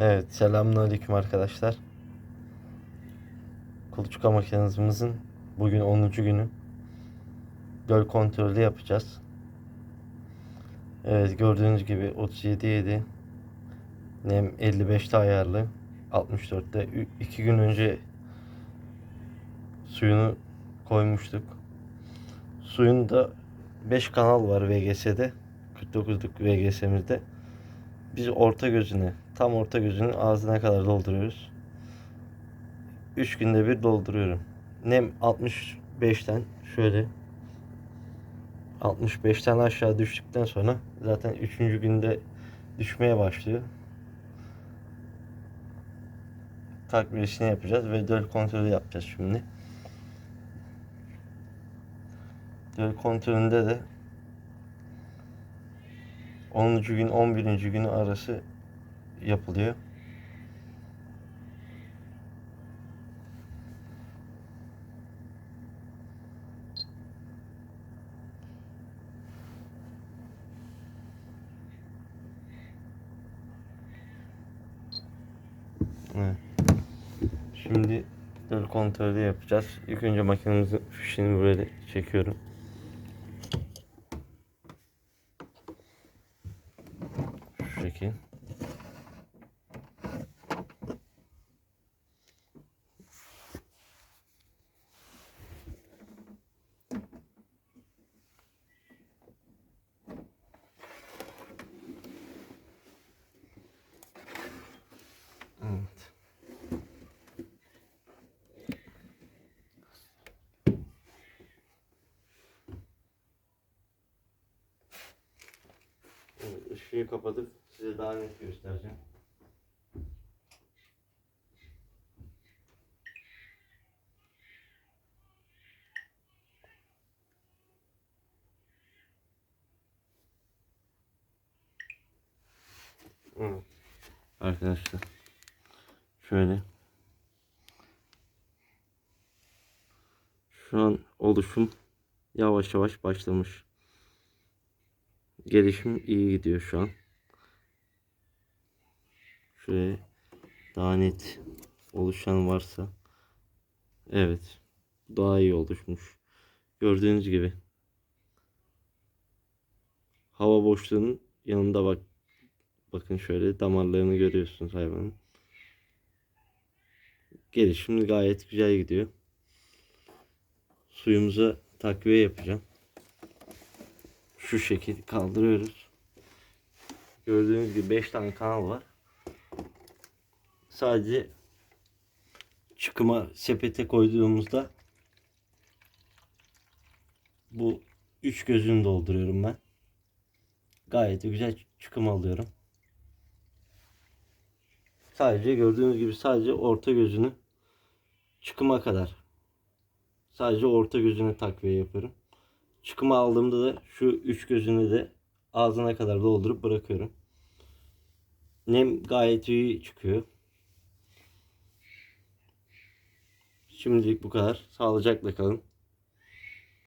Evet, selamünaleyküm arkadaşlar. Kuluçka makinemizin bugün 10. günü. Göl kontrolü yapacağız. Evet, gördüğünüz gibi 37.7 nem 55'te ayarlı. 64'te 2 gün önce suyunu koymuştuk. Suyun da 5 kanal var VGS'de. 49'luk VGS'mizde. Biz orta gözüne, tam orta gözünün ağzına kadar dolduruyoruz. 3 günde bir dolduruyorum. Nem 65'ten şöyle 65'ten aşağı düştükten sonra zaten 3. günde düşmeye başlıyor. Takviyesini yapacağız ve döl kontrolü yapacağız şimdi. Döl kontrolünde de 10. gün 11. günü arası yapılıyor. Şimdi döl kontrolü yapacağız. İlk önce makinemizin fişini böyle çekiyorum. Şu şekil. Işığı kapatıp size daha net göstereceğim. Evet. Arkadaşlar şöyle şu an oluşum yavaş yavaş başlamış. Gelişim iyi gidiyor şu an. Şöyle daha net oluşan varsa evet daha iyi oluşmuş. Gördüğünüz gibi hava boşluğunun yanında bak bakın şöyle damarlarını görüyorsunuz hayvanın. Gelişim gayet güzel gidiyor. Suyumuza takviye yapacağım şu şekil kaldırıyoruz. Gördüğünüz gibi 5 tane kanal var. Sadece çıkıma sepete koyduğumuzda bu üç gözünü dolduruyorum ben. Gayet güzel çıkım alıyorum. Sadece gördüğünüz gibi sadece orta gözünü çıkıma kadar. Sadece orta gözüne takviye yapıyorum. Çıkımı aldığımda da şu üç gözünü de ağzına kadar doldurup bırakıyorum. Nem gayet iyi çıkıyor. Şimdilik bu kadar. Sağlıcakla kalın.